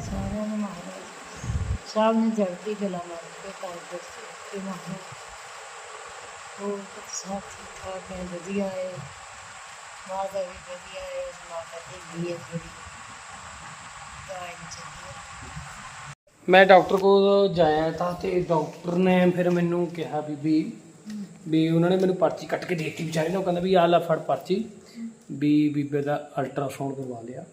ਸਾਰਿਆਂ ਨੂੰ ਮਹਾਰਾਜ ਸਭ ਨੂੰ ਜਲਦੀ ਕਲਾ ਮਾਰ ਕੇ ਕਾਰਜ ਤੇ ਮਹਾਂ ਉਹ ਸਭ ਠੀਕ ਠਾਕ ਹੈ ਵਧੀਆ ਹੈ ਮਾਤਾ ਵੀ ਵਧੀਆ ਹੈ ਮਾਤਾ ਦੀ ਵੀ ਹੈ ਥੋੜੀ ਦਵਾਈ ਨਹੀਂ ਮੈਂ ਡਾਕਟਰ ਕੋਲ ਜਾਇਆ ਤਾਂ ਤੇ ਡਾਕਟਰ ਨੇ ਫਿਰ ਮੈਨੂੰ ਕਿਹਾ ਬੀਬੀ ਵੀ ਉਹਨਾਂ ਨੇ ਮੈਨੂੰ ਪਰਚੀ ਕੱਟ ਕੇ ਦੇ ਵਿਚਾਰੇ ਨੇ ਉਹ ਕਹਿੰਦਾ ਵੀ ਆਹ ਲੈ ਫੜ ਪਰਚੀ। ਵੀ ਬੀਬੇ ਦਾ ਅਲਟਰਾਸਾਊਂਡ ਕਰਵਾ ਲਿਆ।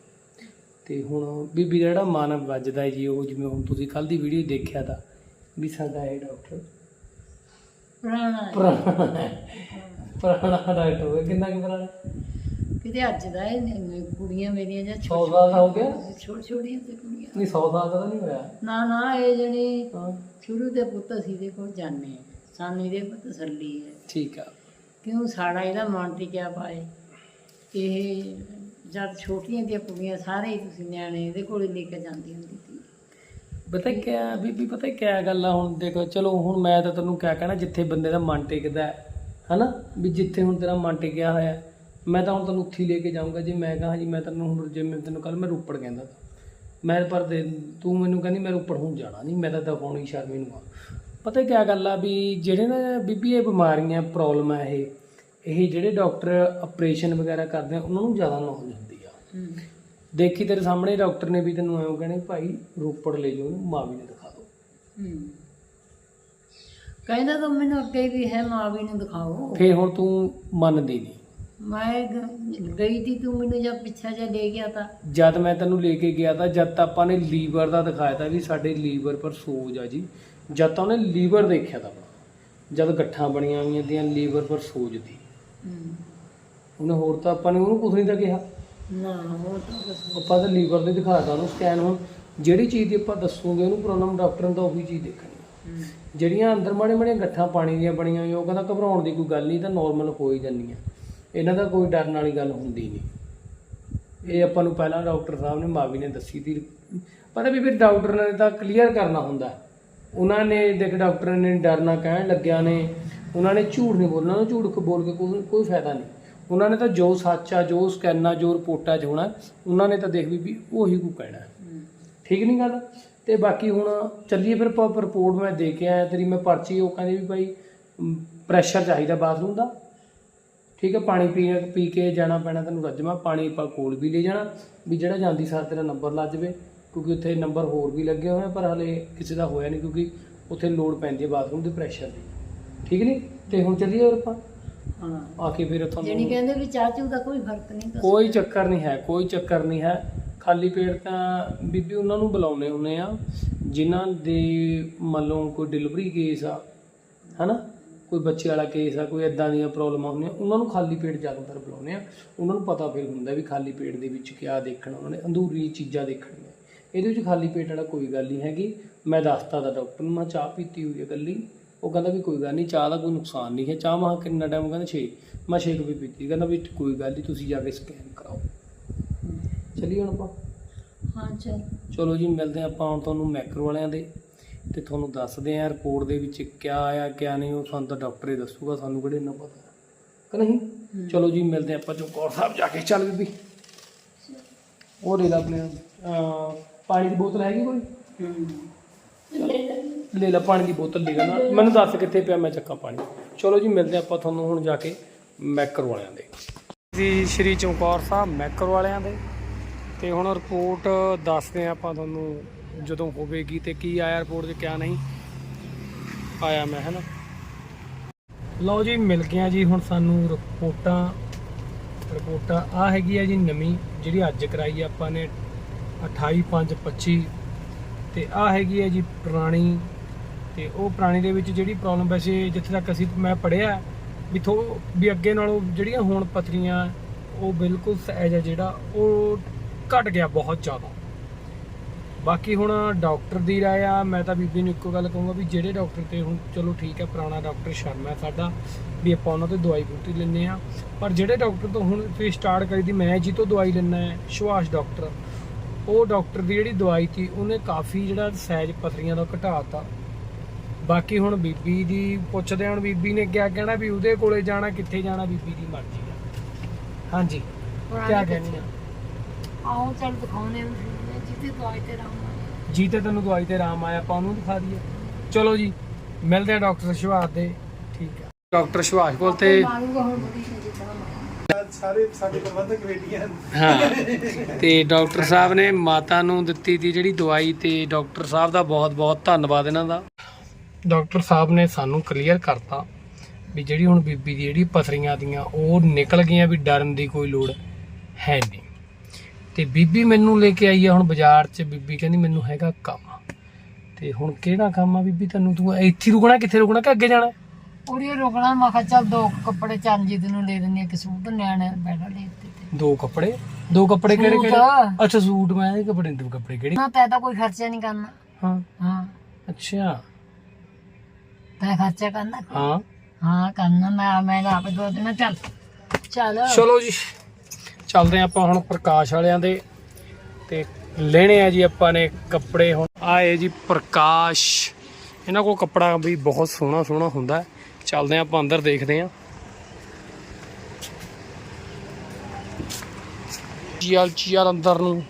ਤੇ ਹੁਣ ਬੀਬੀ ਦਾ ਜਿਹੜਾ ਮਨ ਵੱਜਦਾ ਜੀ ਉਹ ਜਿਵੇਂ ਹੁਣ ਤੁਸੀਂ ਕੱਲ ਦੀ ਵੀਡੀਓ ਦੇਖਿਆ ਤਾਂ ਵੀ ਸਾਡਾ ਇਹ ਡਾਕਟਰ ਪੁਰਾਣਾ ਹੈ। ਪੁਰਾਣਾ ਹੈ। ਪੁਰਾਣਾ ਡਾਕਟਰ ਹੋਵੇ ਕਿੰਨਾ ਕਿ ਪੁਰਾਣਾ? ਕਿਤੇ ਅੱਜ ਦਾ ਇਹ ਨਹੀਂ, ਕੁੜੀਆਂ ਮੇਰੀਆਂ ਜਾਂ ਸੌ ਸਾਲ ਦਾ ਹੋ ਗਿਆ? ਛੋਟ ਛੋੜੀਆਂ ਤੇ ਕੁੜੀਆਂ। ਨਹੀਂ 100 ਸਾਲ ਦਾ ਤਾਂ ਨਹੀਂ ਹੋਇਆ। ਨਾ ਨਾ ਇਹ ਜਣੀ ਹਾਂ। ਸ਼ੁਰੂ ਦੇ ਪੁੱਤ ਅਸੀਂ ਦੇ ਕੋਲ ਹਾਂ। ਸਾਨੂੰ ਇਹਦੇ ਪਰ ਤਸੱਲੀ ਹੈ। ਠੀਕ ਆ। ਕਿਉਂ ਸਾਡਾ ਇਹਦਾ ਮਨ ਟਿਕਿਆ ਪਾਏ? ਇਹ ਜਦ ਛੋਟੀਆਂ ਦੀਆਂ ਕੁੜੀਆਂ ਸਾਰੇ ਹੀ ਤੁਸੀਂ ਨਿਆਣੇ ਇਹਦੇ ਕੋਲ ਲੈ ਕੇ ਜਾਂਦੀ ਹੁੰਦੀ ਸੀ। ਪਤਾ ਕਿਆ ਬੀਬੀ, ਪਤਾ ਕਿਆ ਗੱਲ ਆ ਹੁਣ ਦੇਖੋ, ਚਲੋ ਹੁਣ ਮੈਂ ਤਾਂ ਤੈਨੂੰ ਕਿਆ ਕਹਿਣਾ, ਜਿੱਥੇ ਬੰਦੇ ਦਾ ਮਨ ਟਿਕਦਾ ਹੈ, ਹਨਾ? ਵੀ ਜਿੱਥੇ ਹੁਣ ਤੇਰਾ ਮਨ ਟਿਕਿਆ ਹੋਇਆ ਮੈਂ ਤਾਂ ਹੁਣ ਤੈਨੂੰ ਉੱਥੇ ਹੀ ਲੈ ਕੇ ਜਾਊਂਗਾ, ਜੇ ਮੈਂ ਕਹਾਂ, ਜੀ ਮੈਂ ਤੈਨੂੰ ਹੁਣ ਜੇ ਮੈਂ ਤੈਨੂੰ ਕੱਲ ਮੈਂ ਰੋਪੜ ਕਹਿੰਦਾ ਤਾ। ਮੈਂ ਪਰ ਦੇ, ਤੂੰ ਮੈਨੂੰ ਕਹਿੰਦੀ ਮੈਂ ਰੋਪੜ ਹੁਣ ਜਾਣਾ ਨਹੀਂ, ਮੈਂ ਤਾਂ ਦਿਖਾਉਣੀ ਸ਼ਰਮੀ ਨੂੰ ਆ। ਪਤਾ ਕਿਆ ਗੱਲ ਆ ਵੀ ਜਿਹੜੇ ਨਾ ਬੀਬੀ ਇਹ ਬਿਮਾਰੀਆਂ ਪ੍ਰੋਬਲਮ ਆ ਇਹ ਇਹ ਜਿਹੜੇ ਡਾਕਟਰ ਆਪਰੇਸ਼ਨ ਵਗੈਰਾ ਕਰਦੇ ਆ ਉਹਨਾਂ ਨੂੰ ਜ਼ਿਆਦਾ ਨੌਲੇਜ ਹੁੰਦੀ ਆ। ਦੇਖੀ ਤੇਰੇ ਸਾਹਮਣੇ ਡਾਕਟਰ ਨੇ ਵੀ ਤੈਨੂੰ ਐਂ ਕਹਿਣਾ ਭਾਈ ਰੋਪੜ ਲੈ ਜਾਓ ਇਹਨੂੰ ਮਾਵੀ ਨੇ ਦਿਖਾ ਦਿਓ ਕਹਿੰਦਾ ਤਾਂ ਮੈਨੂੰ ਅੱਗੇ ਵੀ ਹੈ ਮਾਂ ਵੀ ਨੂੰ ਦਿਖਾਓ। ਫੇਰ ਹੁਣ ਤੂੰ ਮੰਨਦੀ ਨਹੀਂ ਮੈਂ ਗਈ ਤੀ ਤੂੰ ਮੈਨੂੰ ਜਦ ਪਿੱਛਾ ਜਿਹਾ ਲੈ ਗਿਆ ਤਾਂ। ਜਦ ਮੈਂ ਤੈਨੂੰ ਲੈ ਕੇ ਗਿਆ ਤਾਂ ਜਦ ਤਾਂ ਆਪਾਂ ਨੇ ਲੀਵਰ ਦਾ ਦਿਖਾਇਆ ਤਾਂ ਵੀ ਸਾਡੇ ਲੀਵਰ ਪਰ ਸੋਜ ਆ ਜੀ। ਜਦ ਤਾਂ ਉਹਨੇ ਲੀਵਰ ਦੇਖਿਆ ਤਾਂ। ਜਦ ਗੱਠਾਂ ਬਣੀਆਂ ਹੋਈਆਂ ਦੀਆਂ ਲੀਵਰ ਪਰ ਸੋਜ ਦੀ ਹੂੰ। ਉਹਨੇ ਹੋਰ ਤਾਂ ਆਪਾਂ ਨੇ ਉਹਨੂੰ ਕੁਝ ਨਹੀਂ ਤਾਂ ਕਿਹਾ। ਨਾ ਉਹ ਤਾਂ ਕੁਛ ਆਪਾਂ ਤਾਂ ਲੀਵਰ ਦੇ ਦਿਖਾਇਆ ਤਾਂ ਉਹਨੂੰ ਸਕੈਨ ਹੁਣ। ਜਿਹੜੀ ਚੀਜ਼ ਦੀ ਆਪਾਂ ਦੱਸੋਗੇ ਉਹਨੂੰ ਪ੍ਰੋਬਲਮ ਡਾਕਟਰ ਨੇ ਤਾਂ ਉਹੀ ਚੀਜ਼ ਦੇਖਣੀ। ਹੂੰ। ਜਿਹੜੀਆਂ ਅੰਦਰ ਮਾੜੇ ਮਾੜੇ ਗੱਠਾਂ ਪਾਣੀ ਦੀਆਂ ਬਣੀਆਂ ਹੋਈਆਂ ਉਹ ਕਹਿੰਦਾ ਘਬਰਾਉਣ ਦੀ ਕੋਈ ਗੱਲ ਨਹੀਂ ਤਾਂ ਨਾਰਮਲ ਹੋ ਹੀ ਜਾਂਦੀਆਂ। ਇਹਨਾਂ ਦਾ ਕੋਈ ਡਰਨ ਵਾਲੀ ਗੱਲ ਹੁੰਦੀ ਨਹੀਂ। ਇਹ ਆਪਾਂ ਨੂੰ ਪਹਿਲਾਂ ਡਾਕਟਰ ਸਾਹਿਬ ਨੇ ਮਾਵੀ ਨੇ ਦੱਸੀ ਤੀ ਪਤਾ ਵੀ ਫਿਰ ਡਾਕਟਰ ਨੇ ਤਾਂ ਕਲੀਅਰ ਕਰਨਾ ਹੁੰਦਾ। ਉਹਨਾਂ ਨੇ ਦੇਖ ਡਾਕਟਰ ਨੇ ਡਰਨਾ ਕਹਿਣ ਲੱਗਿਆ ਨੇ। ਉਹਨਾਂ ਨੇ ਝੂਠ ਨਹੀਂ ਬੋਲਣਾ, ਉਹਨਾਂ ਨੂੰ ਝੂਠ ਬੋਲ ਕੇ ਕੋਈ ਕੋਈ ਫਾਇਦਾ ਨਹੀਂ। ਉਹਨਾਂ ਨੇ ਤਾਂ ਜੋ ਸੱਚ ਆ, ਜੋ ਸਕੈਨਾ, ਜੋ ਰਿਪੋਰਟਾਂ 'ਚ ਹੋਣਾ, ਉਹਨਾਂ ਨੇ ਤਾਂ ਦੇਖ ਵੀ ਵੀ ਉਹੀ ਕੋ ਕਹਿਣਾ। ਠੀਕ ਨਹੀਂ ਗੱਲ? ਤੇ ਬਾਕੀ ਹੁਣ ਚੱਲੀਏ ਫਿਰ ਆਪਾਂ ਰਿਪੋਰਟ ਮੈਂ ਦੇ ਕੇ ਆਇਆ, ਤੇਰੀ ਮੈਂ ਪਰਚੀ, ਉਹ ਕਹਿੰਦੇ ਵੀ ਭਾਈ ਪ੍ਰੈਸ਼ਰ ਚਾਹੀਦਾ ਬਾਥਰੂਮ ਦਾ। ਠੀਕ ਹੈ ਪਾਣੀ ਪੀ ਪੀ ਕੇ ਜਾਣਾ ਪੈਣਾ ਤੈਨੂੰ ਰੱਜਮਾ ਪਾਣੀ ਆਪਾਂ ਕੋਲ ਵੀ ਲੈ ਜਾਣਾ, ਵੀ ਜਿਹੜਾ ਜਾਂਦੀ ਸਾਰ ਤੇਰਾ ਨੰਬਰ ਲੱਜ ਜਾਵੇ, ਕਿਉਂਕਿ ਉੱਥੇ ਨੰਬਰ ਹੋਰ ਵੀ ਲੱਗੇ ਹੋਏ ਪਰ ਹਲੇ ਕਿਸੇ ਦਾ ਹੋਇਆ ਨਹੀਂ, ਕਿਉਂਕਿ ਉੱਥੇ ਲੋਡ ਪੈਂਦੀ ਹੈ ਬਾਥਰੂਮ ਦੇ ਪ੍ਰੈਸ਼ਰ ਦੀ। ਠੀਕ ਨਹੀਂ ਤੇ ਹੁਣ ਚੱਲੀਏ ਹੋਰ ਆਪਾਂ? ਹਾਂ। ਆ ਕੇ ਫਿਰ ਜਿਹੜੀ ਤੁਹਾਨੂੰ ਕਹਿੰਦੇ ਵੀ ਚਾਚੂ ਦਾ ਕੋਈ ਫ਼ਰਕ ਨਹੀਂ ਦੱਸ। ਕੋਈ ਚੱਕਰ ਨਹੀਂ ਹੈ ਕੋਈ ਚੱਕਰ ਨਹੀਂ ਹੈ। ਖਾਲੀ ਪੇਟ ਤਾਂ ਬੀਬੀ ਉਹਨਾਂ ਨੂੰ ਬੁਲਾਉਨੇ ਹੁੰਨੇ ਆ ਜਿਨ੍ਹਾਂ ਦੇ ਮੰਨ ਲਓ ਕੋਈ ਡਿਲੀਵਰੀ ਕੇਸ ਆ ਹਨਾ? ਕੋਈ ਬੱਚੇ ਵਾਲਾ ਕੇਸ ਆ ਕੋਈ ਇਦਾਂ ਦੀਆਂ ਪ੍ਰੋਬਲਮਾਂ ਹੁੰਦੀਆਂ ਉਹਨਾਂ ਨੂੰ ਖਾਲੀ ਪੇਟ ਜ਼ਿਆਦਾਤਰ ਬੁਲਾਉਨੇ ਆ। ਉਹਨਾਂ ਨੂੰ ਪਤਾ ਫਿਰ ਹੁੰਦਾ ਵੀ ਖਾਲੀ ਪੇਟ ਦੇ ਵਿੱਚ ਕੀ ਦੇਖਣਾ ਉਹਨਾਂ ਨੇ ਅੰਦੂਰੀ ਚੀਜ਼ਾਂ ਦੇਖਣੀਆਂ। ਇਹਦੇ ਵਿੱਚ ਖਾਲੀ ਪੇਟ ਵਾਲਾ ਕੋਈ ਗੱਲ ਨਹੀਂ ਹੈਗੀ। ਮੈਂ ਦੱਸਤਾ ਦਾ ਡਾਕਟਰ ਨੂੰ ਮੈਂ ਚਾਹ ਪੀਤੀ ਹੋਈ ਹੈ ਇਕੱਲੀ। ਉਹ ਕਹਿੰਦਾ ਵੀ ਕੋਈ ਗੱਲ ਨਹੀਂ ਚਾਹ ਦਾ ਕੋਈ ਨੁਕਸਾਨ ਨਹੀਂ ਹੈ। ਚਾਹ ਮਾ ਕਿੰਨਾ ਟਾਈਮ ਕਹਿੰਦਾ 6 ਮੈਂ 6 ਵੀ ਪੀਤੀ। ਕਹਿੰਦਾ ਵੀ ਕੋਈ ਗੱਲ ਨਹੀਂ ਤੁਸੀਂ ਜਾ ਕੇ ਸਕੈਨ ਕਰਾਓ। ਚਲਿਏ ਹੁਣ ਆਪਾਂ? ਹਾਂ ਚਲ। ਚਲੋ ਜੀ ਮਿਲਦੇ ਆਪਾਂ ਹੁਣ ਤੁਹਾਨੂੰ ਮੈਕਰੋ ਵਾਲਿਆਂ ਦੇ ਤੇ ਤੁਹਾਨੂੰ ਦੱਸਦੇ ਆਂ ਰਿਪੋਰਟ ਦੇ ਵਿੱਚ ਕਿਆ ਆਇਆ ਕਿਆ ਨਹੀਂ। ਉਹ ਸਾਨੂੰ ਤਾਂ ਡਾਕਟਰ ਹੀ ਦੱਸੂਗਾ ਸਾਨੂੰ ਕਿਹੜੇ ਇੰਨਾ ਪਤਾ। ਕਿ ਨਹੀਂ? ਚਲੋ ਜੀ ਮਿਲਦੇ ਆਪਾਂ ਚਮਕੌਰ ਸਾਹਿਬ ਜਾ ਕੇ। ਚੱਲ ਬੀਬੀ। ਉਹ ਲੈ ਲਾ ਆਪਣੇ ਪਾਣੀ ਦੀ ਬੋਤਲ ਹੈਗੀ ਕੋਈ? ਹੂੰ। ਲੈ ਲਾ ਪਾਣੀ ਦੀ ਬੋਤਲ ਲੈ ਨਾ। ਮੈਨੂੰ ਦੱਸ ਕਿੱਥੇ ਪਿਆ, ਮੈਂ ਚੱਕਾਂ ਪਾਣੀ। ਚਲੋ ਜੀ, ਮਿਲਦੇ ਆਪਾਂ ਤੁਹਾਨੂੰ ਹੁਣ ਜਾ ਕੇ ਮੈਕਰ ਵਾਲਿਆਂ ਦੇ। ਜੀ, ਸ਼੍ਰੀ ਚਮਕੌਰ ਸਾਹਿਬ, ਮੈਕਰ ਵਾਲਿਆਂ ਦੇ। ਤੇ ਹੁਣ ਰਿਪੋਰਟ ਦੱਸਦੇ ਹਾਂ ਆਪਾਂ ਤੁਹਾਨੂੰ ਜਦੋਂ ਹੋਵੇਗੀ ਤੇ ਕੀ ਆਇਆ ਰਿਪੋਰਟ 'ਚ, ਕਿਆ ਨਹੀਂ। ਆਇਆ ਮੈਂ ਹਨਾ ਲਓ ਜੀ, ਮਿਲ ਗਿਆ ਜੀ ਹੁਣ ਸਾਨੂੰ ਰਿਪੋਰਟਾਂ ਰਿਪੋਰਟਾਂ ਆ ਹੈਗੀ ਆ ਜੀ ਨਵੀਂ, ਜਿਹੜੀ ਅੱਜ ਕਰਾਈ ਆਪਾਂ ਨੇ 28525 ਤੇ ਆ ਹੈਗੀ ਹੈ ਜੀ ਪੁਰਾਣੀ ਤੇ ਉਹ ਪੁਰਾਣੀ ਦੇ ਵਿੱਚ ਜਿਹੜੀ ਪ੍ਰੋਬਲਮ ਵੈਸੇ ਜਿੱਥੇ ਤੱਕ ਅਸੀਂ, ਮੈਂ ਪੜਿਆ ਵੀ ਥੋ, ਵੀ ਅੱਗੇ ਨਾਲੋਂ ਜਿਹੜੀਆਂ ਹੁਣ ਪਥਰੀਆਂ, ਉਹ ਬਿਲਕੁਲ ਸਹਿਜ ਹੈ ਜਿਹੜਾ, ਉਹ ਘਟ ਗਿਆ ਬਹੁਤ ਜ਼ਿਆਦਾ। ਬਾਕੀ ਹੁਣ ਡਾਕਟਰ ਦੀ ਰਾਏ ਆ, ਮੈਂ ਤਾਂ ਬੀਬੀ ਨੂੰ ਇੱਕੋ ਗੱਲ ਕਹੂੰਗਾ ਵੀ ਜਿਹੜੇ ਡਾਕਟਰ ਤੇ ਹੁਣ ਚਲੋ ਠੀਕ ਹੈ ਪੁਰਾਣਾ ਡਾਕਟਰ ਸ਼ਰਮਾ ਹੈ ਸਾਡਾ, ਵੀ ਆਪਾਂ ਉਹਨਾਂ ਤੋਂ ਦਵਾਈ ਬੂਟੀ ਲੈਂਦੇ ਆ ਪਰ ਜਿਹੜੇ ਡਾਕਟਰ ਤੋਂ ਹੁਣ ਫਿਰ ਸਟਾਰਟ ਕਰੀ ਦੀ, ਮੈਂ ਜੀ ਤੋਂ ਦਵਾਈ ਲੈਣਾ ਹੈ, ਸੁਭਾਸ਼ ਡਾਕਟਰ। ਉਹ ਡਾਕਟਰ ਦੀ ਜਿਹੜੀ ਦਵਾਈ ਸੀ, ਉਹਨੇ ਕਾਫੀ ਜਿਹੜਾ ਸਹਿਜ ਪਥਰੀਆਂ ਦਾ ਘਟਾਤਾ ਬਾਕੀ ਹੁਣ ਬੀਬੀ ਦੀ ਪੁੱਛਦੇ ਹੁਣ ਬੀਬੀ ਨੇ ਕਿਆ ਕਹਿਣਾ ਵੀ ਉਹਦੇ ਕੋਲੇ ਜਾਣਾ ਕਿੱਥੇ ਜਾਣਾ ਬੀਬੀ ਦੀ ਮਰਜ਼ੀ ਆ। ਹਾਂਜੀ ਕਿਆ ਕਹਿਣੀ ਆ? ਆਓ ਚੱਲ ਦਿਖਾਉਣੇ ਜੀ ਤੇ ਦਵਾਈ ਤੇ ਰਾਮ ਜੀ ਤੇ ਤੈਨੂੰ ਦਵਾਈ ਤੇ ਆਰਾਮ ਆਇਆ ਆਪਾਂ ਉਹਨੂੰ ਦਿਖਾ ਦਈਏ। ਚਲੋ ਜੀ ਮਿਲਦੇ ਆ ਡਾਕਟਰ ਸੁਭਾਸ਼ ਦੇ ਠੀਕ ਹੈ ਡਾਕਟਰ ਸੁਭਾਸ਼ ਕੋਲ ਤੇ ਮਾਰੂਗਾ ਹੁਣ ਬੜੀ ਛੇਤੀ ਤਾਂ। ਸਾਰੇ ਸਾਡੇ ਪ੍ਰਬੰਧਕ ਕਮੇਟੀਆਂ। ਹਾਂ। ਤੇ ਡਾਕਟਰ ਸਾਹਿਬ ਨੇ ਮਾਤਾ ਨੂੰ ਦਿੱਤੀ ਦੀ ਜਿਹੜੀ ਦਵਾਈ ਤੇ ਡਾਕਟਰ ਸਾਹਿਬ ਦਾ ਬਹੁਤ ਬਹੁਤ ਧੰਨਵਾਦ ਇਹਨਾਂ ਦਾ। ਡਾਕਟਰ ਸਾਹਿਬ ਨੇ ਸਾਨੂੰ ਕਲੀਅਰ ਕਰਤਾ ਵੀ ਜਿਹੜੀ ਹੁਣ ਬੀਬੀ ਦੀ ਜਿਹੜੀ ਪਥਰੀਆਂ ਦੀਆਂ ਉਹ ਨਿਕਲ ਗਈਆਂ ਵੀ ਡਰਨ ਦੀ ਕੋਈ ਲੋੜ ਹੈ ਨਹੀਂ। ਤੇ ਬੀਬੀ ਮੈਨੂੰ ਲੈ ਕੇ ਆਈ ਆ ਹੁਣ ਬਾਜ਼ਾਰ 'ਚ ਬੀਬੀ ਕਹਿੰਦੀ ਮੈਨੂੰ ਹੈਗਾ ਕੰਮ। ਤੇ ਹੁਣ ਕਿਹੜਾ ਕੰਮ ਆ ਬੀਬੀ ਤੈਨੂੰ ਤੂੰ ਇੱਥੇ ਰੁਕਣਾ ਕਿੱਥੇ ਰੁਕਣਾ ਕਿ ਅੱਗੇ ਜਾਣਾ? ਉਹਦੀ ਰੋਕਣਾ ਮੈਂ ਕਿਹਾ ਚੱਲ ਦੋ ਕੱਪੜੇ ਚਰਨਜੀਤ ਨੂੰ ਲੈ ਦਿੰਦੀ ਆ ਕਿ ਸੂਟ ਨਿਆਣੇ ਬੈਠਾ ਲੈ ਦਿੱਤੇ ਦੋ ਕੱਪੜੇ? ਦੋ ਕੱਪੜੇ ਕਿਹੜੇ। ਕਿਹੜੇ? ਅੱਛਾ ਸੂਟ ਮੈਂ ਇਹ ਕੱਪੜੇ ਦੋ ਕੱਪੜੇ ਕਿਹੜੇ? ਨਾ ਤੈ ਤਾਂ ਕੋਈ ਖਰਚਾ ਨਹੀਂ ਕਰਨਾ। ਹਾਂ। ਹਾਂ। ਅੱਛਾ। ਤੈ ਖਰਚਾ ਕਰਨਾ। ਹਾਂ। ਹਾਂ ਕਰਨਾ ਮੈਂ ਮੈਂ ਆਪੇ ਦੋ ਦਿਨ ਚੱਲ। ਚੱਲ। ਚਲੋ ਜੀ ਚੱਲਦੇ ਆਪਾਂ ਹੁਣ ਪ੍ਰਕਾਸ਼ ਵਾਲਿਆਂ ਦੇ। ਤੇ ਲੈਣੇ ਆ ਜੀ ਆਪਾਂ ਨੇ ਕੱਪੜੇ ਹੁਣ। ਆਏ ਜੀ ਪ੍ਰਕਾਸ਼। ਇਹਨਾਂ ਕੋਲ ਕੱਪੜਾ ਵੀ ਬਹੁਤ ਸੋਹਣਾ ਸੋਹਣਾ ਹੁੰਦਾ। ਚੱਲਦੇ ਹਾਂ ਆਪਾਂ ਅੰਦਰ ਦੇਖਦੇ ਹਾਂ। ਚੀਲ ਚੀਲ ਅੰਦਰ ਨੂੰ।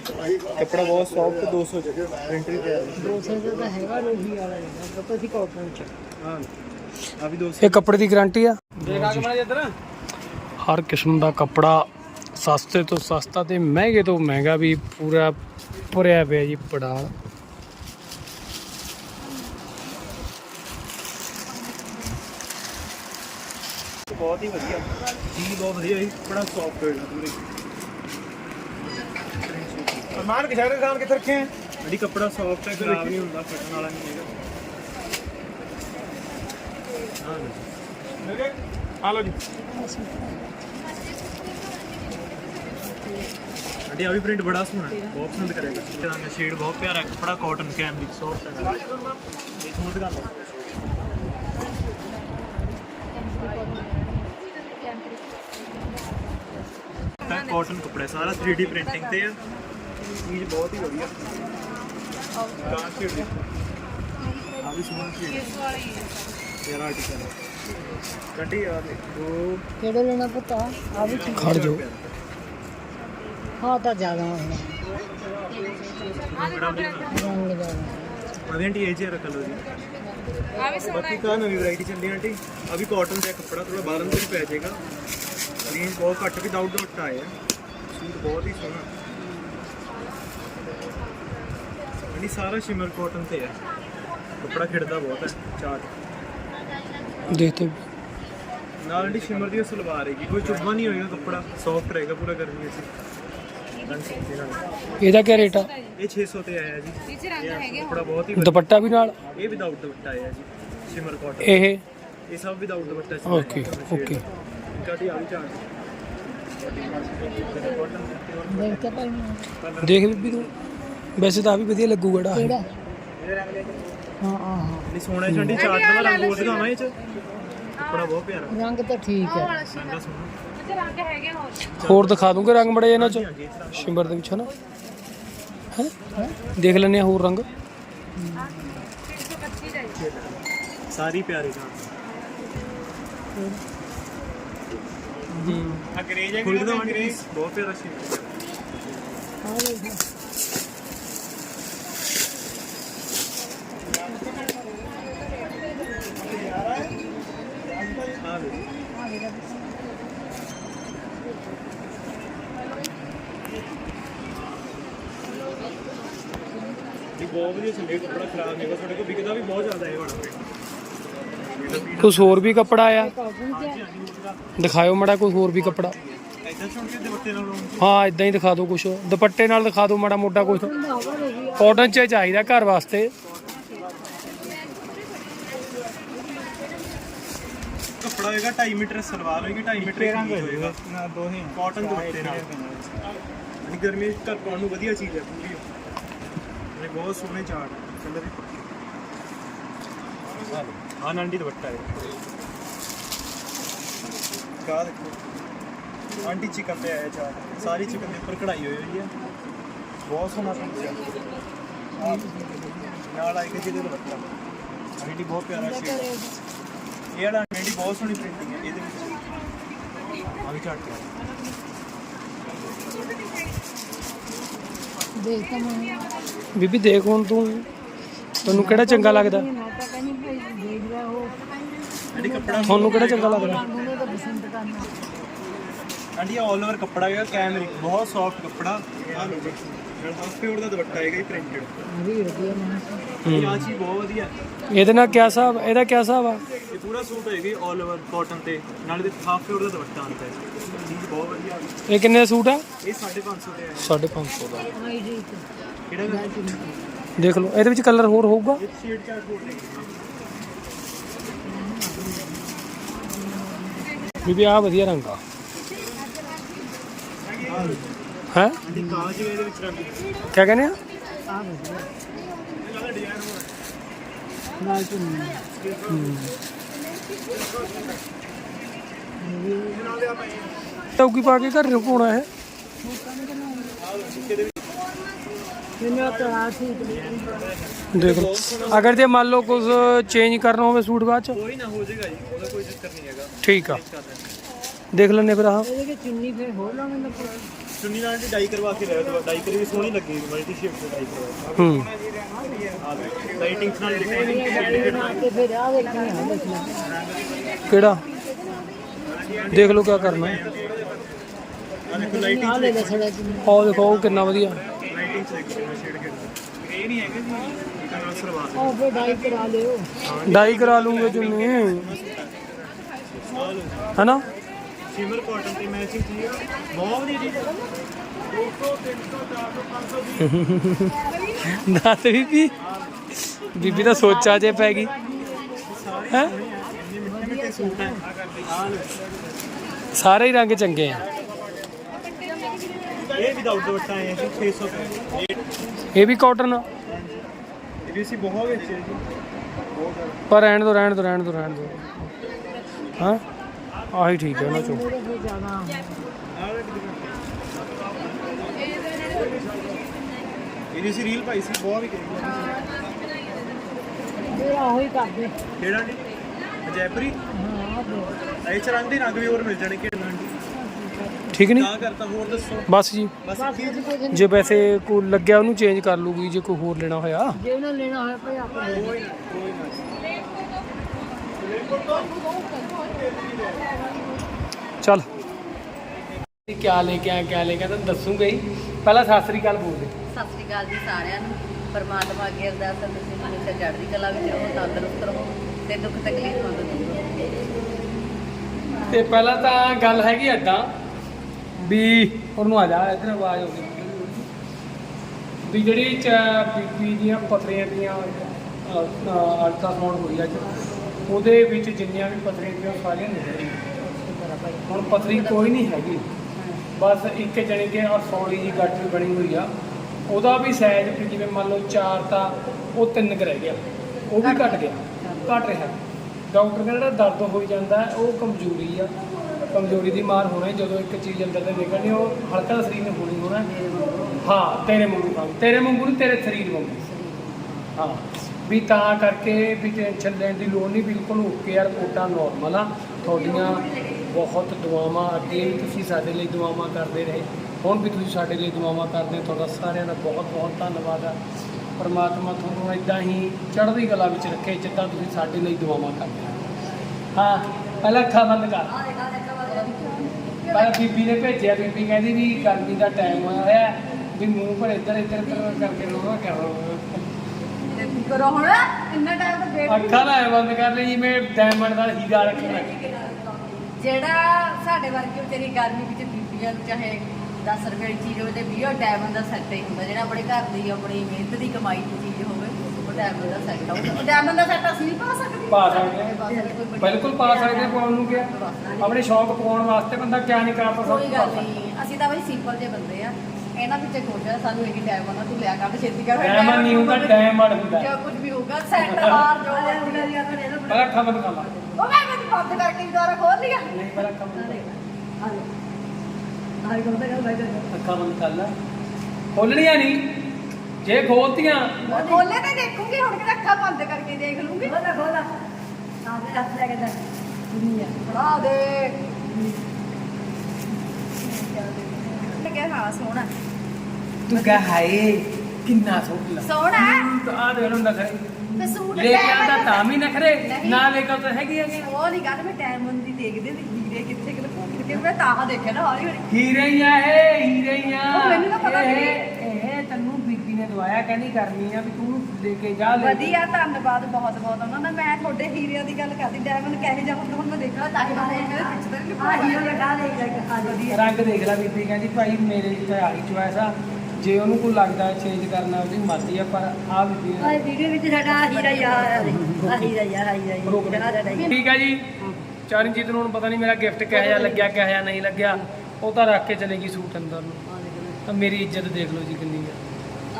ਕੱਪੜਾ ਬਹੁਤ ਸੌਫਟ 200 ਚ। ਪ੍ਰਿੰਟਰੀ ਤਿਆਰ ਦੋ ਸੌ ਦਾ ਤਾਂ ਹੈਗਾ ਰੋਹੀ ਵਾਲਾ ਜਿਹੜਾ ਪਤੀ ਕਾਟਨ ਚ। ਹਾਂ ਆ ਵੀ 200 ਇਹ ਕੱਪੜੇ ਦੀ ਗਾਰੰਟੀ ਆ। ਦੇਖ ਆ ਕੇ ਮਾੜਾ ਇੱਧਰ। ਹਰ ਕਿਸਮ ਦਾ ਕੱਪੜਾ ਸਸਤੇ ਤੋਂ ਸਸਤਾ ਤੇ ਮਹਿੰਗੇ ਤੋਂ ਮਹਿੰਗਾ ਵੀ ਪੂਰਾ ਭਰਿਆ ਪਿਆ ਜੀ ਪੜਾਲ ਬਹੁਤ ਹੀ ਵਧੀਆ। ਚੀਜ਼ ਬਹੁਤ ਵਧੀਆ ਹੈ ਬੜਾ ਸੌਫਟ ਹੈ ਪੂਰੇ ਅਰਮਾਨ ਕਿਸ਼ਾਰ ਖਾਨ ਕਿੱਥੇ ਰੱਖੇ ਹੈ ਜਿਹੜੀ ਕੱਪੜਾ ਸੌਫਟ ਹੈ ਖਰਾਬ ਨਹੀਂ ਹੁੰਦਾ ਫਟਣ ਵਾਲਾ ਨਹੀਂ ਹੈਗਾ। ਲਓ ਜੀ। ਅੜੀ ਆ ਵੀ ਪ੍ਰਿੰਟ ਬੜਾ ਸੋਹਣਾ ਬਹੁਤ ਪਸੰਦ ਕਰੇਗਾ। ਇਹਦਾ ਸ਼ੇਡ ਬਹੁਤ ਪਿਆਰਾ ਹੈ ਕੱਪੜਾ ਕਾਟਨ ਕੈਮਰਿਕ ਸੌਫਟ ਹੈ ਇਹ ਦਿਓ। ਤਾਂ ਕਾਟਨ ਕੱਪੜਾ ਸਾਰਾ 3D ਪ੍ਰਿੰਟਿੰਗ ਤੇ ਆ। ਚੀਜ਼ ਬਹੁਤ ਹੀ ਵਧੀਆ। ਡਾਂਸ ਸ਼ੀਟ ਦੀ ਆ ਵੀ ਸੋਹਣੀ ਸ਼ੀਟ ਕਿਸ ਵਾਲੀ ਤੇਰਾ ਆਰਟੀਕਲ ਹੈ ਕੱਢੀ ਆ ਦੇਖੋ ਕਿਹੜਾ ਲੈਣਾ ਪਤਾ? ਆ ਵੀ ਠੀਕ ਖੜ ਜਾਓ। ਹਾਂ ਤਾਂ ਜ਼ਿਆਦਾ ਹੋਣਾ। ਰੌਣ ਲਗਾਉਣਾ ਅਭੀ ਆਂਟੀ ਇਹ ਜੇ ਰੱਖ ਲਓ ਜੀ। ਆ ਵੀ ਸੋਹਣਾ ਬਾਕੀ ਕਾ ਨਵੀਂ ਵੈਰਾਈਟੀ ਚੱਲੀ ਆਂਟੀ। ਅਭੀ ਕਾਟਨ ਦਾ ਕੱਪੜਾ ਥੋੜਾ ਬਾਹਰ ਅੰਦਰ ਹੀ ਪੈ ਜਾਏਗਾ। ਨਹੀਂ ਬਹੁਤ ਘੱਟ ਵਿਦਆਊਟ ਦੁਪੱਟਾ ਆਇਆ ਸੂਟ ਬਹੁਤ ਹੀ ਸੋਹਣਾ। ਨਹੀਂ ਸਾਰਾ ਸ਼ਿਮਰ ਕਾਟਨ ਤੇ ਹੈ ਕੱਪੜਾ ਖਿੜਦਾ ਬਹੁਤ ਹੈ ਚਾਟ ਦੇਖਤੇ ਨਾਲ ਦੀ ਸ਼ਿਮਰ ਦੀ ਸਲਵਾਰ ਹੈਗੀ ਕੋਈ ਚੁੱਭਾ ਨਹੀਂ ਹੋਏਗਾ ਕੱਪੜਾ ਸੌਫਟ ਰਹੇਗਾ ਪੂਰਾ ਗਰਮੀ ਵਿੱਚ। ਇਹਦਾ ਕੀ ਰੇਟ ਆ? ਇਹ 600 ਤੇ ਆਇਆ ਜੀ। ਇਹ ਚ ਰੰਗ ਹੈਗੇ ਕੱਪੜਾ ਬਹੁਤ ਹੀ ਦੁਪੱਟਾ ਵੀ ਨਾਲ? ਇਹ ਵਿਦਆਊਟ ਦੁਪੱਟਾ ਆਇਆ ਜੀ ਸ਼ਿਮਰ ਕਾਟਨ ਇਹ? ਇਹ ਸਭ ਵਿਦਆਊਟ ਦੁਪੱਟਾ ਸੀ। ਓਕੇ ਓਕੇ ਕਾਟੀ ਆ ਵੀ ਚਾਹ ਦੇਖ ਤੇ। ਭਾਈ ਦੇਖ ਵੀ ਤੂੰ। ਵੈਸੇ ਤਾਂ ਆ ਵੀ ਵਧੀਆ ਲੱਗੂਗਾ ਡਾ ਕਿਹੜਾ? ਹਾਂ ਹਾਂ ਹਾਂ। ਇਹ ਸੋਹਣਾ ਛੰਡੀ ਚਾਰ ਦਾ ਰੰਗ ਹੋਰ ਦਿਖਾਵਾਂ ਇਹ ਚ? ਕੱਪੜਾ ਬਹੁਤ ਪਿਆਰਾ। ਰੰਗ ਤਾਂ ਠੀਕ ਹੈ। ਰੰਗਾ ਸੋਹਣਾ। ਹੋਰ। ਦਿਖਾ ਦੂੰਗੇ ਰੰਗ ਬੜੇ ਇਹਨਾਂ ਚ? ਸ਼ਿਮਰ ਦੇ। ਵਿੱਚ ਹਨਾ? ਹੈ? ਦੇਖ ਲੈਣੇ ਹੋਰ ਰੰਗ। ਸਾਰੀ ਪਿਆਰੀ ਜਾਂ ਅੰਗਰੇਜ਼ ਹੈ ਬਹੁਤ ਪਿਆਰਾ ਸੀ ਹਾਂ ਵੀ ਜੀ ਬਹੁਤ ਵਧੀਆ ਸੰਡੇ ਕੱਪੜਾ ਖਰਾਬ ਨਹੀਂ ਹੋਗਾ ਤੁਹਾਡੇ ਕੋਲ ਵਿਕਦਾ ਵੀ ਬਹੁਤ ਜ਼ਿਆਦਾ ਹੈ ਵਾਲਾ ਕੁਝ ਹੋਰ ਵੀ ਕੱਪੜਾ ਆ? ਦਿਖਾਇਓ ਮੜਾ ਕੋਈ ਹੋਰ ਵੀ ਕੱਪੜਾ। ਐਦਾਂ ਦੁਪੱਟੇ ਨਾਲ ਹਾਂ ਇਦਾਂ ਹੀ ਦਿਖਾ ਦਿਓ ਕੁਝ ਦੁਪੱਟੇ ਨਾਲ ਦਿਖਾ ਦਿਓ ਮਾੜਾ ਮੋਟਾ ਕੁਝ ਕਾਟਨ ਚ ਚਾਹੀਦਾ ਘਰ ਵਾਸਤੇ ਕੱਪੜਾ ਹੋਏਗਾ 2.5 ਮੀਟਰ ਸਲਵਾਰ ਹੋਏਗੀ 2.5 ਮੀਟਰ ਰੰਗ ਹੋਏਗਾ। ਨਾ ਦੋਹੇ ਕਾਟਨ ਦੁਪੱਟੇ ਨਾਲ। ਅਣੀ ਗਰਮੀ ਚ ਘਰ ਪਾਉਣ ਨੂੰ ਵਧੀਆ ਚੀਜ਼ ਹੈ ਪੂਰੀ ਇਹ ਬਹੁਤ ਸੋਹਣੇ ਚਾਰਟ ਕਲਰ ਹੀ ਹਾਂ ਨਾਂਡੀ ਦੁਪੱਟਾ ਹੈ। ਕਾ ਦੇਖੋ। ਆਂਟੀ ਚਿਕਨ ਤੇ ਆਇਆ ਚਾਰਟ ਸਾਰੀ ਚਿਕਨ ਦੇ ਉੱਪਰ ਕਢਾਈ ਹੋਈ ਹੋਈ ਹੈ। ਬਹੁਤ ਸੋਹਣਾ ਨਾਲ ਆਏਗਾ ਜਿਹਦੇ ਦੁਪੱਟਾ। ਆਂਟੀ ਬਹੁਤ ਪਿਆਰਾ ਸ਼ੇਡ ਇਹ ਵਾਲਾ ਆਂਟੀ ਬਹੁਤ ਸੋਹਣੀ ਪ੍ਰਿੰਟਿੰਗ ਹੈ ਇਹਦੇ ਵਿੱਚ। ਆ ਵੀ ਝਾਟ ਦੇਖ ਤਾਂ ਮੈਂ। ਬੀਬੀ ਦੇਖ ਹੁਣ ਤੂੰ। ਤੈਨੂੰ ਕਿਹੜਾ ਚੰਗਾ ਲੱਗਦਾ? ਮੈਂ ਤਾਂ ਕਹਿੰਦੀ ਭਾਈ ਦੇਖ ਲੈ ਉਹ। ਆਂਟੀ ਕੱਪੜਾ ਤੁਹਾਨੂੰ ਕਿਹੜਾ ਚੰਗਾ ਲੱਗਦਾ? ਉਹਨੇ ਤਾਂ ਪਸੰਦ ਕਰਨਾ। ਆਂਟੀ ਆਲ ਓਵਰ ਕੱਪੜਾ ਹੈਗਾ ਕੈਮਰਿਕ ਬਹੁਤ ਸੌਫਟ ਕੱਪੜਾ। ਆ ਲੋ ਜੀ। ਹਾਫ ਪਿਓਰ ਦਾ ਦੁਪੱਟਾ ਹੈਗਾ ਹੀ ਪ੍ਰਿੰਟਡ ਵੀ ਵਧੀਆ ਮੈਂ ਇਹ ਆ ਚੀਜ਼ ਬਹੁਤ ਵਧੀਆ। ਇਹਦੇ ਨਾਲ ਕਿਆ ਹਿਸਾਬ ਇਹਦਾ ਕਿਆ ਹਿਸਾਬ ਆ? ਇਹ ਪੂਰਾ ਸੂਟ ਹੋਏਗਾ ਆਲ ਓਵਰ ਕਾਟਨ ਤੇ ਨਾਲੇ ਤੇ ਹਾਫ ਪਿਓਰ ਦਾ ਦੁਪੱਟਾ ਆਉਂਦਾ ਹੈ। ਚੀਜ਼ ਬਹੁਤ ਵਧੀਆ ਇਹ ਕਿੰਨੇ ਦਾ ਸੂਟ ਆ? ਇਹ 550 ਦੇ ਆਇਆ 550 ਦਾ। ਕਿਹੜਾ ਗਾ? ਦੇਖ ਲਓ ਇਹਦੇ ਵਿੱਚ ਕਲਰ ਹੋਰ ਹੋਊਗਾ? ਇਹ ਸ਼ੇਡ ਚਾਰਟ ਬੋਰਡ ਹੈ ਬੀਬੀ ਆ ਵਧੀਆ ਰੰਗ ਆ। ਹੈ? ਆਂਟੀ ਕਾਜ ਵੀ ਇਹਦੇ ਵਿੱਚ ਰੰਗ ਕਿਆ ਕਹਿੰਦੇ ਆ? ਆ ਵਧੀਆ। ਨਾਲ ਚੁੰਨੀ। ਟੌਕੀ ਪਾ ਕੇ ਘਰ ਨੂੰ ਪਾਉਣਾ ਹੈ ਦੇਖ ਲਓ। ਅਗਰ ਜੇ ਮੰਨ ਲਓ ਕੁਝ ਚੇਂਜ ਕਰਨਾ ਹੋਵੇ ਸੂਟ ਬਾਅਦ ਚ। ਕੋਈ ਨਾ ਹੋ ਜਾਏਗਾ ਜੀ ਉਹਦਾ ਕੋਈ ਚੱਕਰ ਨਹੀਂ ਹੈਗਾ। ਠੀਕ ਆ। ਦੇਖ ਲੈਣੇ ਫਿਰ ਆਹ। ਇਹਦੇ ਵਿੱਚ ਚੁੰਨੀ ਫਿਰ ਹੋਰ ਲਾਉਣੀ ਲੱਗੇ। ਚੁੰਨੀ ਨਾਲ ਡਾਈ ਕਰਵਾ ਕੇ ਲੈ ਦੋ ਡਾਈ ਕਰੀ ਵੀ ਸੋਹਣੀ ਲੱਗੇਗੀ ਮਲਟੀ ਸ਼ੇਪ ਤੇ ਡਾਈ ਕਰਵਾ ਹੂੰ। ਆ ਨਾਲ ਕਿਹੜਾ? ਦੇਖ ਲਓ ਕਿਆ ਕਰਨਾ। ਹੈ ਦੇਖੋ ਆਹ ਦੇਖੋ, ਉਹ ਕਿੰਨਾ ਵਧੀਆ। ਡਾਈ ਕਰਾ ਲੂੰਗੇ ਚੁੰਨੀ ਹੈਨਾ? ਸ਼ਿਮਰ ਕਾਟਨ ਤੇ ਮੈਚਿੰਗ ਚੀਜ਼ ਬਹੁਤ ਵਧੀਆ ਚੀਜ਼ ਹੈ 200 300 400 500 ਦੱਸ ਬੀਬੀ? ਬੀਬੀ ਤਾਂ ਸੋਚਾ ਜੇ ਪੈ ਗਈ। ਹੈ? ਸਾਰੇ ਹੀ ਰੰਗ ਚੰਗੇ ਆ। ਇਹ ਵਿਦਆਊਟ ਦੁਪੱਟਾ ਹੈ ਜੀ 600 ਰੁਪਏ। ਇਹ ਇਹ ਵੀ ਕਾਟਨ ਆ। ਇਹ ਵੀ ਅਸੀਂ ਬਹੁਤ ਵੇਚੇ ਜੀ। ਬਹੁਤ ਜ਼ਿਆਦਾ ਪਰ ਰਹਿਣ ਦੋ ਰਹਿਣ ਦੋ ਰਹਿਣ ਦੋ ਰਹਿਣ ਦੋ। ਹਾਂ? ਆਹੀ ਠੀਕ ਹੈ ਉਹਨਾਂ ਚੋਂ ਇਹਦੀ ਅਸੀਂ ਰੀਲ ਪਾਈ ਸੀ ਬਹੁਤ ਵੀ ਕਰੀ ਇਹ ਆਹੋ ਹੀ ਕਰਦੇ। ਕਿਹੜਾ ਜੀ? ਜੈਪਰੀ? ਹਾਂ ਆ ਇਹ ਚ ਰੰਗ ਦੇ ਰੰਗ ਵੀ ਹੋਰ ਮਿਲ ਜਾਣੇ ਕਿਹੜਾ ਆਂਟੀ ਠੀਕ ਨਹੀਂ? ਤਾਂ ਕਰਤਾ ਹੋਰ ਦੱਸੋ। ਬਸ ਜੀ। ਬਸ ਕੀ ਜੇ? ਵੈਸੇ ਕੋਈ ਲੱਗਿਆ ਉਹਨੂੰ ਚੇਂਜ ਕਰ ਲੂਗੀ ਜੇ ਕੋਈ ਹੋਰ ਲੈਣਾ ਹੋਇਆ। ਜੇ ਉਹਨਾਂ ਲੈਣਾ ਹੋਇਆ ਭਾਈ ਆਪਾਂ ਲੈ ਲਓ। ਕੋਈ ਨਾ ਕੋਈ ਨਾ। ਚੱਲ। ਕਿਆ ਲੈ ਕੇ ਆਇਆ ਕਿਆ ਲੈ ਕੇ ਆਇਆ ਤੈਨੂੰ ਦੱਸੂਗਾ ਹੀ। ਪਹਿਲਾਂ ਸਤਿ ਸ੍ਰੀ ਅਕਾਲ ਬੋਲ ਦੇ ਸਤਿ ਸ੍ਰੀ ਅਕਾਲ ਜੀ ਸਾਰਿਆਂ ਨੂੰ। ਪਰਮਾਤਮਾ ਅੱਗੇ ਅਰਦਾਸ ਹੈ ਤੁਸੀਂ ਹਮੇਸ਼ਾ ਚੜ੍ਹਦੀ ਕਲਾ ਵਿੱਚ ਰਹੋ ਤੰਦਰੁਸਤ ਰਹੋ ਤੇ ਦੁੱਖ ਤਕਲੀਫ ਤੋਂ ਦੂਰ ਰਹੋ ਤੇ ਪਹਿਲਾਂ ਤਾਂ ਗੱਲ ਹੈਗੀ ਐਦਾਂ ਵੀ ਉਹਨੂੰ ਆ ਜਾ ਇਧਰ ਆਵਾਜ਼ ਹੋ ਗਈ। ਵੀ ਜਿਹੜੀ ਚ ਬੀਬੀ ਦੀਆਂ ਪਥਰੀਆਂ ਦੀਆਂ ਅਲਟਰਾਸਾਊਂਡ ਹੋਈ ਅੱਜ ਉਹਦੇ ਵਿੱਚ ਜਿੰਨੀਆਂ ਵੀ ਪਥਰੀਆਂ ਦੀਆਂ ਸਾਰੀਆਂ ਨਿਕਲ ਗਈਆਂ। ਹੁਣ ਪਥਰੀ ਕੋਈ ਨਹੀਂ ਹੈਗੀ। ਬਸ ਇੱਕ ਜਣੇ ਕੇ ਆ ਸੌਲੀ ਜੀ ਗੱਠ ਵੀ ਬਣੀ ਹੋਈ ਆ। ਉਹਦਾ ਵੀ ਸਾਈਜ਼ ਵੀ ਜਿਵੇਂ ਮੰਨ ਲਓ 4 ਤਾਂ ਉਹ 3 ਕੁ ਰਹਿ ਗਿਆ। ਉਹ ਵੀ ਘਟ ਗਿਆ। ਘਟ ਰਿਹਾ। ਡਾਕਟਰ ਕਹਿੰਦਾ ਜਿਹੜਾ ਦਰਦ ਹੋਈ ਜਾਂਦਾ ਉਹ ਕਮਜ਼ੋਰੀ ਆ। ਕਮਜ਼ੋਰੀ ਦੀ ਮਾਰ ਹੋਣਾ ਜਦੋਂ ਇੱਕ ਚੀਜ਼ ਅੰਦਰ ਦੇ ਨਿਕਲਣੀ ਉਹ ਹਲਕਾ ਸਰੀਰ ਨੇ ਹੋਣੀ ਹੋਣਾ। ਹਾਂ ਤੇਰੇ ਵਾਂਗੂ ਹਾਂ ਤੇਰੇ ਵਾਂਗੂ ਨਹੀਂ ਤੇਰੇ ਸਰੀਰ ਵਾਂਗੂ। ਹਾਂ ਵੀ ਤਾਂ ਕਰਕੇ ਵੀ ਟੈਨਸ਼ਨ ਲੈਣ ਦੀ ਲੋੜ ਨਹੀਂ ਬਿਲਕੁਲ ਓਕੇ ਆ ਰਿਪੋਰਟਾਂ ਨਾਰਮਲ ਆ। ਤੁਹਾਡੀਆਂ ਬਹੁਤ ਦੁਆਵਾਂ ਅੱਗੇ ਵੀ ਤੁਸੀਂ ਸਾਡੇ ਲਈ ਦੁਆਵਾਂ ਕਰਦੇ ਰਹੇ। ਹੁਣ ਵੀ ਤੁਸੀਂ ਸਾਡੇ ਲਈ ਦੁਆਵਾਂ ਕਰਦੇ। ਤੁਹਾਡਾ ਸਾਰਿਆਂ ਦਾ ਬਹੁਤ ਬਹੁਤ ਧੰਨਵਾਦ ਆ। ਪਰਮਾਤਮਾ ਤੁਹਾਨੂੰ ਇਦਾਂ ਹੀ ਚੜ੍ਹਦੀ ਕਲਾ ਵਿੱਚ ਰੱਖੇ ਜਿੱਦਾਂ ਤੁਸੀਂ ਸਾਡੇ ਲਈ ਦੁਆਵਾਂ ਕਰਦੇ ਹੋ। ਹਾਂ ਪਹਿਲਾਂ ਅੱਖਾਂ ਬੰਦ ਕਰ। ਪਹਿਲਾਂ ਬੀਬੀ ਨੇ ਭੇਜਿਆ ਬੀਬੀ ਕਹਿੰਦੀ ਵੀ ਗਰਮੀ ਦਾ ਟਾਈਮ ਹੋਇਆ ਵੀ ਮੂੰਹ ਪਰ ਇੱਧਰ ਇੱਧਰ ਕਰਕੇ ਰੋਣਾ ਕਰੋ ਕਰੋ ਹੁਣ ਇੰਨਾ ਟਾਈਮ ਤਾਂ ਵੇਟ ਅੱਖਾਂ ਐਂ ਬੰਦ ਕਰ ਲਈ ਜਿਵੇਂ ਡਾਇਮੰਡ ਦਾ ਹੀਰਾ ਰੱਖਣਾ ਜਿਹੜਾ ਸਾਡੇ ਵਰਗੇ ਵਿਚਾਰੀ ਗਰਮੀ ਵਿੱਚ ਬੀਬੀਆਂ ਚਾਹੇ 10 ਰੁਪਏ ਦੀ ਚੀਜ਼ ਹੋਵੇ ਤੇ 20 ਡਾਇਮੰਡ ਦਾ ਸੈੱਟ ਹੀ ਹੁੰਦਾ। ਜਿਹੜਾ ਆਪਣੇ ਘਰ ਦੀ ਆਪਣੀ ਮਿਹਨਤ ਦੀ ਕਮਾਈ ਦੀ ਚੀਜ਼ ਹੋਵੇ ਉਹ ਡਾਇਮੰਡ ਦਾ ਸੈੱਟ ਹੋਊਗਾ ਡਾਇਮੰਡ ਦਾ ਸੈੱਟ ਅਸੀਂ ਨਹੀਂ ਪਾ ਸਕਦੇ। ਪਾ ਸਕਦੇ ਹਾਂ। ਬਿਲਕੁਲ ਪਾ ਸਕਦੇ ਹਾਂ, ਪਾਉਣ ਨੂੰ ਕਿਹਾ ਆਪਣੇ ਸ਼ੌਂਕ ਪਾਉਣ ਵਾਸਤੇ ਬੰਦਾ ਕਿਆ ਨਹੀਂ ਕਰਦਾ ਸਭ ਕੋਈ ਗੱਲ ਨਹੀਂ। ਅਸੀਂ ਤਾਂ ਬਈ ਸਿੰਪਲ ਜਿਹੇ ਬੰਦੇ ਆ। ਇਹਨਾਂ ਵਿੱਚ ਖੁਸ਼ ਆ ਸਾਨੂੰ ਇਹ ਡਾਇਮੰਡ ਆ ਤੂੰ ਲਿਆ ਕੱਢ ਛੇਤੀ ਕਰ। ਡਾਇਮੰਡ ਨਹੀਂ ਹੁੰਦਾ ਡਾਇਮੰਡ ਹੁੰਦਾ। ਜੋ ਕੁਝ ਵੀ ਹੋਊਗਾ ਸੈੱਟ ਹਾਰ ਜੋ ਇਹਨੂੰ ਪਹਿਲਾਂ ਅੱਖਾਂ ਬੰਦ ਕਰ ਲਾ। ਉਹ ਮੈਂ ਮੈਨੂੰ ਬੰਦ ਕਰਕੇ ਵੀ ਦੁਬਾਰਾ ਖੋਲ ਲਿਆ। ਨਹੀਂ ਪਹਿਲਾਂ ਅੱਖਾਂ ਬੰਦ ਕਰ। ਆਰੇ ਕੋਲ ਤਾਂ ਗੱਲ ਬਾਈ ਅੱਖਾਂ ਬੰਦ ਕਰ ਲਾ। ਖੋਲਣੀਆਂ ਨਹੀਂ। ਜੇ ਖੋਲਤੀਆਂ ਖੋਲੇ ਤੇ ਦੇਖੂਗੀ ਹੁਣ ਕਿਹੜਾ ਅੱਖਾਂ ਬੰਦ ਕਰਕੇ ਦੇਖ ਲੂੰਗੀ। ਖੋਲਾ ਖੋਲਾ ਆਦੇ ਹੱਥ ਲੈ ਕੇ ਜਾ ਦੁਨੀਆ ਫੜਾ ਦੇ। ਕਿਹਾ ਹਾਂ ਸੋਹਣਾ। ਤੂੰ ਕਹ ਹਾਏ ਕਿੰਨਾ ਸੋਹਣਾ। ਸੋਹਣਾ ਹੈ। ਆ ਦੇਖ ਲੋ ਨਖਰੇ। ਤੇ ਸੂਟ ਲੈ ਕੇ ਆਂਦਾ ਤਾਂ ਵੀ ਨਖਰੇ। ਨਾ ਲੈ ਕੇ ਤਾਂ ਹੈਗੀ ਹੈਗੀ। ਉਹ ਨਹੀਂ ਗੱਲ ਮੈਂ ਟਾਈਮ ਹੁੰਦੀ ਦੇਖਦੇ ਵੀ ਹੀਰੇ ਕਿੱਥੇ ਕੇ ਮੈਂ ਤਾਂ ਦੇਖਿਆ ਨਾ ਹੌਲੀ ਹੌਲੀ ਹੀਰੇ ਹੀ ਆ ਇਹ ਹੀਰੇ ਹੀ ਆ ਉਹ ਮੈਨੂੰ ਤਾਂ ਪਤਾ ਇਹ- ਨਹੀਂ। ਇਹ ਤੈਨੂੰ ਬੀਬੀ ਨੇ ਦਵਾਇਆ ਕਹਿੰਦੀ ਕਰਨੀ ਆ ਵੀ ਤੂੰ ਲੈ ਕੇ ਜਾ ਲੈ। ਕੇ। ਵਧੀਆ ਧੰਨਵਾਦ ਬਹੁਤ ਬਹੁਤ ਉਹਨਾਂ ਦਾ। ਮੈਂ ਤੁਹਾਡੇ ਹੀਰਿਆਂ ਦੀ ਗੱਲ ਕਰਦੀ ਡਾਇਮੰਡ ਕਹੇ ਜਾ ਹੁੰਦਾ ਹੁਣ ਮੈਂ ਦੇਖਣਾ ਤਾਂ ਹੀ ਮੈਂ ਮੇਰੇ ਪਿੱਛੇ ਤੇ ਆ ਹੀਰੋ ਲਗਾ ਦੇ ਵਧੀਆ। ਰੰਗ ਦੇਖ ਲੈ ਬੀਬੀ ਕਹਿੰਦੀ ਭਾਈ ਮੇਰੇ ਤਾਂ ਆਹੀ ਚੁਆਇਸ ਆ। ਜੇ ਉਹਨੂੰ ਕੋਈ ਲੱਗਦਾ ਚੇਂਜ ਕਰਨਾ ਉਹਦੀ ਮਰਜ਼ੀ ਆ ਪਰ ਆ ਬੀਬੀ ਨੇ ਆਹ ਵੀਡੀਓ ਵਿੱਚ ਸਾਡਾ ਹੀਰਾ ਯਾਰ ਆ ਹੀਰਾ ਯਾਰ ਹੀਰਾ ਰੋਕ ਯਾਰ। ਠੀਕ ਹੈ ਜੀ। ਚਰਨਜੀਤ ਨੂੰ ਹੁਣ ਪਤਾ ਨਹੀਂ ਮੇਰਾ ਗਿਫਟ ਕਿਹੋ ਜਿਹਾ ਲੱਗਿਆ ਕਿਹੋ ਜਿਹਾ ਨਹੀਂ ਲੱਗਿਆ। ਉਹ ਤਾਂ ਰੱਖ ਕੇ ਚਲੇਗੀ ਸੂਟ ਅੰਦਰ ਨੂੰ। ਤਾਂ ਮੇਰੀ ਇੱਜ਼ਤ ਦੇਖ ਲਓ ਜੀ ਕਿੰਨੀ ਆ।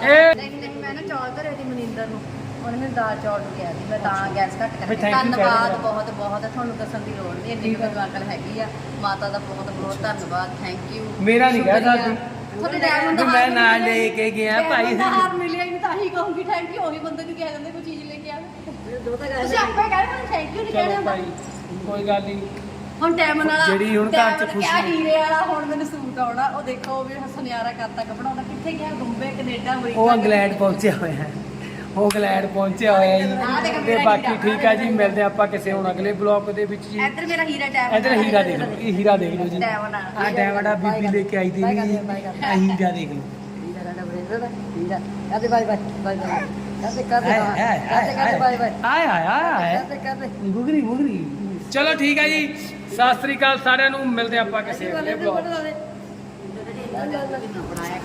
ਇਹ ਨਹੀਂ ਨਹੀਂ ਮੈਂ ਨਾ ਚੌਲ ਧਰੇ ਦੀ ਮਨਿੰਦਰ ਨੂੰ। ਉਹਨੇ ਮੈਨੂੰ ਦਾਲ ਚੌਲ ਨੂੰ ਕਿਹਾ ਸੀ। ਮੈਂ ਤਾਂ ਗੈਸ ਘੱਟ ਕਹਿ ਧੰਨਵਾਦ। ਬਹੁਤ ਬਹੁਤ। ਤੁਹਾਨੂੰ ਦੱਸਣ ਦੀ ਲੋੜ ਨਹੀਂ। ਇੰਨੀ ਕੁ ਅਕਲ ਹੈਗੀ ਆ। ਮਾਤਾ ਦਾ ਬਹੁਤ ਬਹੁਤ ਧੰਨਵਾਦ। ਥੈਂਕ ਯੂ ਮੇਰਾ ਨਹੀਂ ਕਹਿ ਸਕਦੀ। ਤੁਹਾਡੇ ਡੈਡ ਨੂੰ ਮੈਂ ਨਾਲ ਲੈ ਕੇ ਗਿਆ ਭਾਈ ਦਾ ਹਾਰ ਮਿਲਿਆ ਹੀ ਨਹੀਂ। ਤਾਂ ਹੀ ਕਹੂੰਗੀ ਥੈਂਕ ਯੂ ਉਹੀ ਬੰਦੇ ਨੂੰ ਕਹਿ ਦਿੰਦੇ ਕੋਈ ਚੀਜ਼ ਲੈ ਕੇ ਆਵੇ ਦੋ ਤਾਂ ਤੁਸੀਂ ਆਪੇ ਕਹਿ ਰਹੇ ਥੈਂਕ ਯੂ ਨਹੀਂ ਕਹਿਣਾ ਚਲੋ ਭਾਈ। ਕੋਈ ਗੱਲ ਨਹੀਂ ਹੁਣ ਟਾਈਮ ਨਾਲ ਜਿਹੜੀ ਹੁਣ ਘਰ 'ਚ ਖੁਸ਼ੀ- ਕਿਆ ਹੀਰੇ ਵਾਲਾ ਹੁਣ ਮੈਨੂੰ ਸੂਟ ਆਉਣਾ। ਉਹ ਦੇਖੋ ਵੀ ਸੁਨਿਆਰਾ ਕਰਤਾ ਕੱਪੜਾ। ਉਹਦਾ ਕਿੱਥੇ ਗਿਆ ਬੰਬੇ ਕੈਨੇਡਾ ਅਮਰੀਕਾ। ਉਹ ਇੰਗਲੈਂਡ ਪਹੁੰਚਿਆ ਹੋਇਆ ਹੈ। ਉਹ ਇੰਗਲੈਂਡ ਪਹੁੰਚਿਆ ਹੋਇਆ ਆਹ ਜੀ ਤੇ ਮੇਰਾ ਬਾਕੀ ਹੀਰਾ। ਠੀਕ ਹੈ ਜੀ ਮਿਲਦੇ ਆਪਾਂ ਕਿਸੇ ਹੁਣ ਅਗਲੇ ਬਲੌਗ ਦੇ ਵਿੱਚ ਜੀ। ਇੱਧਰ ਮੇਰਾ ਹੀਰਾ ਟਾਈਮ ਇੱਧਰ ਹੀਰਾ ਦੇਖ ਲਓ ਇਹ ਹੀਰਾ ਦੇਖ ਲਓ ਜੀ। ਆ। ਆ ਬੀਬੀ ਲੈ ਕੇ ਆਈ ਦੀ ਬਾਏ ਕਰ ਜੀ ਦਿਓ, ਬਾਏ ਕਰ ਦਿਓ। ਆ ਹੀਰਾ ਦੇਖ ਲਓ। ਹੀਰਾ ਸਾਡਾ ਬਰੇਜ਼ਰ ਦਾ ਹੀਰਾ। ਕਹਦੇ ਬਾਏ ਬਾਏ ਬਾਏ ਬਾਏ। ਕਹਦੇ ਕਹਦੇ ਆਏ ਆਏ ਕਹਦੇ ਕਹਦੇ ਬਾਏ ਬਾਏ। ਆਏ ਆਏ ਆਏ ਕਹਦੇ ਕਹਦੇ। ਗੁਗਰੀ ਗੁਗਰੀ ਚਲੋ ਠੀਕ ਹੈ ਜੀ। ਸਤਿ ਸ੍ਰੀ ਅਕਾਲ ਸਾਰਿਆਂ ਨੂੰ। ਮਿਲਦੇ ਆਪਾਂ ਕਿਸੇ ਅਗਲੇ ਬਣਾਇਆ